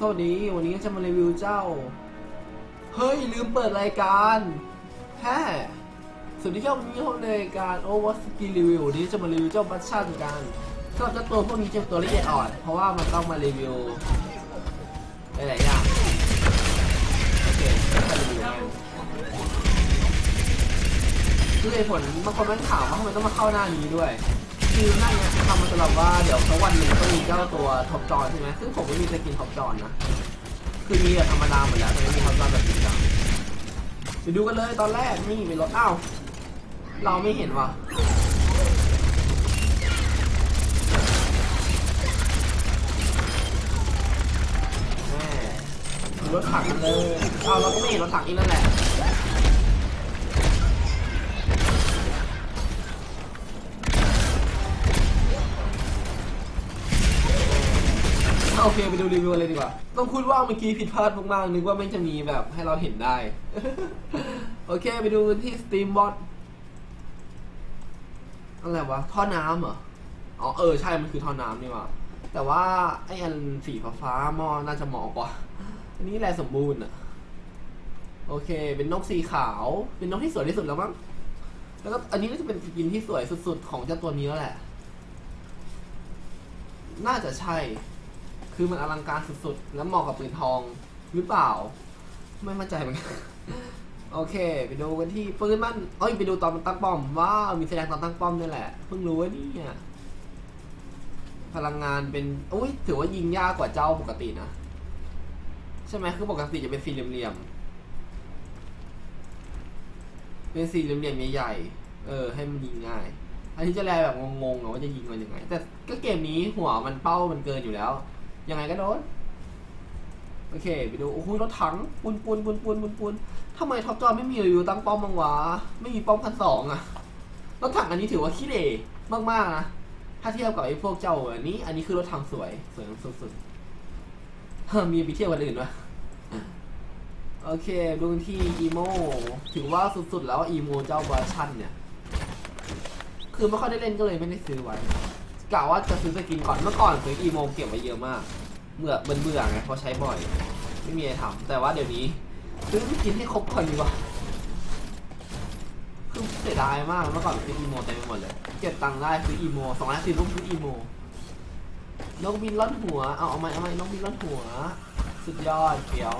สวัสดีวันนี้จะมารีวิวเจ้า เฮ้ย ลืมเปิดรายการแฮ่สวัสดีครับวันนี้เราในรายการ Over Skin Review วันนี้จะมารีวิวเจ้าบัชชาติกันสำหรับเจ้าตัวพวกนี้จะเป็นตัวละเอียดอ่อน เพราะว่ามันต้องมารีวิวหลายๆอย่างโอเคมารีวิวคือเหตุผลบางคนมันถามว่าทำไมต้องมาเข้าหน้านี้ด้วย คือหน้าเนี้ยทำมาสำหรับว่าเดี๋ยวสักวันหนึ่งต้องมีเจ้าตัวท็อปจอนใช่ไหมซึ่งผมไม่มีสกินท็อปจอนนะ คือมีแบบธรรมดาหมดแล้วแต่ไม่มีท็อปจอนแบบจริงจังไปดูกันเลยตอนแรกนี่เป็นรถอ้าวเราไม่เห็นว่ะรถถังเลยอ้าวเราก็ไม่เห็นรถถังอีกนั่นแหละ โอเคไปดูรีวิวเลยดีกว่า ต้องพูดว่าเมื่อกี้ผิดพลาดมากๆนึกว่าไม่จะมีแบบให้เราเห็นได้ โอเคไปดูที่ Steam Bot อะไรวะ ท่อน้ำเหรอ อ๋อเออใช่มันคือท่อน้ำนี่ว่า แต่ว่าไออันสีฟ้าๆมอน่าจะเหมาะกว่า อันนี้แลสมบูรณ์อะโอเค เป็นนกสีขาว เป็นนกที่สวยที่สุดแล้วมั้ง แล้วก็อันนี้น่าจะเป็นสกินที่สวยสุดๆ ของเจ้าตัวนี้แล้วแหละ น่าจะใช่ คือมันอลังการสุดๆ แล้วเหมาะกับปืนทองหรือเปล่า ไม่มั่นใจเหมือนกัน โอเค ไปดูกันที่ปืนมันเอ้ยไปดูตอนมันตั้งป้อมว้าวมีแสดงตอนตั้งป้อมด้วยแหละ เพิ่งรู้ว่านี่ยพลังงานเป็นอุ้ยถือว่ายิงยากกว่าเจ้าปกตินะ ใช่ไหมคือปกติจะเป็นสี่เหลี่ยมๆเป็นสี่เหลี่ยมๆใหญ่ๆเออ ให้มันยิงง่าย อันนี้จะแลแบบงงๆอว่าจะยิงมันยังไง แต่ก็เกมนี้หัวมันเป้ามันเกินอยู่แล้ว ยังไงก็โดน โอเค ไปดู โอ้โหรถถังปุนปุนปุนปุนปุนปุนทำไมท็อปจอไม่มีรีวิวตั้งป้อมบ้างวะ ไม่มีป้อมพันสองอะรถถังอันนี้ถือว่าขี้เหร่มากๆนะ ถ้าเทียบกับไอ้พวกเจ้าอันนี้ อันนี้คือรถถังสวย สวยสุดๆมีไปเที่ยวกันอื่นวะโอเคดูที่อีโมถือว่าสุดๆ แล้วอีโมเจ้าเวอร์ชันเนี่ย คือไม่ค่อยได้เล่นก็เลยไม่ได้ซื้อไว้ กะว่าจะซื้อสกินก่อนเมื่อก่อนซื้ออีโมเก็บไว้เยอะมากเมื่อเบื่อเบื่อไงเพราะใช้บ่อย ไม่มีอะไรทำแต่ว่าเดี๋ยวนี้ ซื้อสกินให้ครบก่อนดีกว่าคือเสียดายมากเมื่อก่อนซื้ออีโมเต็มไปหมดเลยเก็บตังค์ได้ซื้ออีโมสองร้อยสิบรูปซื้ออีโมนกบินล่อนหัวเอาเอาไหมเอาไหมนกบินล่อนหัว สุดยอดเฟี้ยว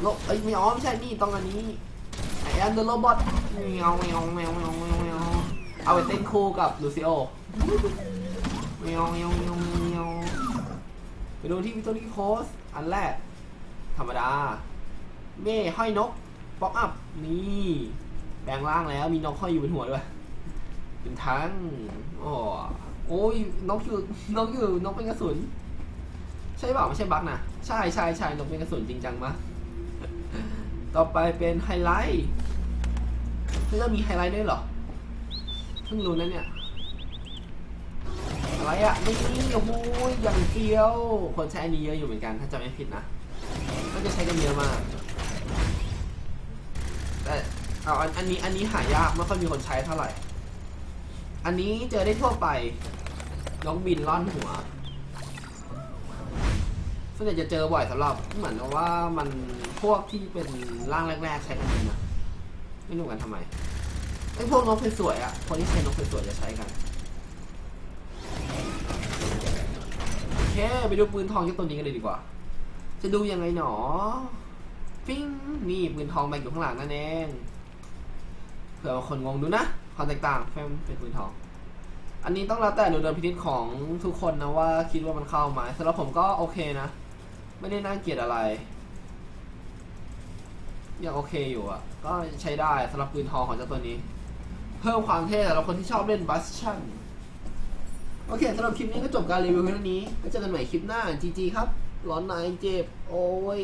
โลเอ้ยไม่อ๋อไม่ใช่นี่ต้องอันนี้ไอแอนเดอร์โรบอทแมวแมวแมวแมวแมวแมว เอาไปเต้นคู่กับลูซิโอแมวแมวแมวแมวไปดูที่วิตอรี่โคสอันแรก ธรรมดา เม่ห้อยนกป๊อกอัพ นี่แปลงร่างแล้วมีนกห้อยอยู่บนหัวด้วย เป็นทั้งอ๋อโอ้ยนกอยู่นกอยู่นกเป็นกระสุน ใช่เปล่าไม่ใช่บั๊กนะใช่ใช่ใช่นกเป็นกระสุนจริงจังมะต่อไปเป็นไฮไลท์เฮ้ยเรามีไฮไลท์ด้วยเหรอ พิ่งรู้นะเนี่ยอะไรอะนี่โอ้โหอย่างเฟี้ยวคนใช้อันนี้เยอะอยู่เหมือนกันถ้าจำไม่ผิดนะก็จะใช้กันเยอะมาก แต่เอาอันอันนี้อันนี้หายากไม่ค่อยมีคนใช้เท่าไหร่ อันนี้เจอได้ทั่วไปนกบินล่อนหัวส่วนใหญ่จะเจอบ่อยสำหรับเหมือนว่ามันพวกที่เป็นร่างแรกๆใช้กันนะไม่รู้กันทำไม ไอพวกนกสวยๆอะคนที่ใช้นกสวยๆจะใช้กันโอเคไปดูปืนทองเจ้าตัวนี้กันเลยดีกว่า จะดูยังไงหนอฟิ้งนี่ปืนทองแบกอยู่ข้างหลังนั่นเองเผื่อคนงงดูนะความแตกต่างแฟมเป็นปืนทอง อันนี้ต้องแล้วแต่ดูเดินพินิจของทุกคนนะว่าคิดว่ามันเข้าไหมสำหรับผมก็โอเคนะ ไม่ได้น่าเกลียดอะไรยังโอเคอยู่อะ ก็ใช้ได้สำหรับปืนทองของเจ้าตัวนี้ เพิ่มความเท่สำหรับคนที่ชอบเล่นบัสชั่น โอเคสำหรับคลิปนี้ก็จบการรีวิวแค่นี้ก็เจอกันใหม่คลิปหน้าจีจีครับ ร้อนในเจ็บ โอ้ย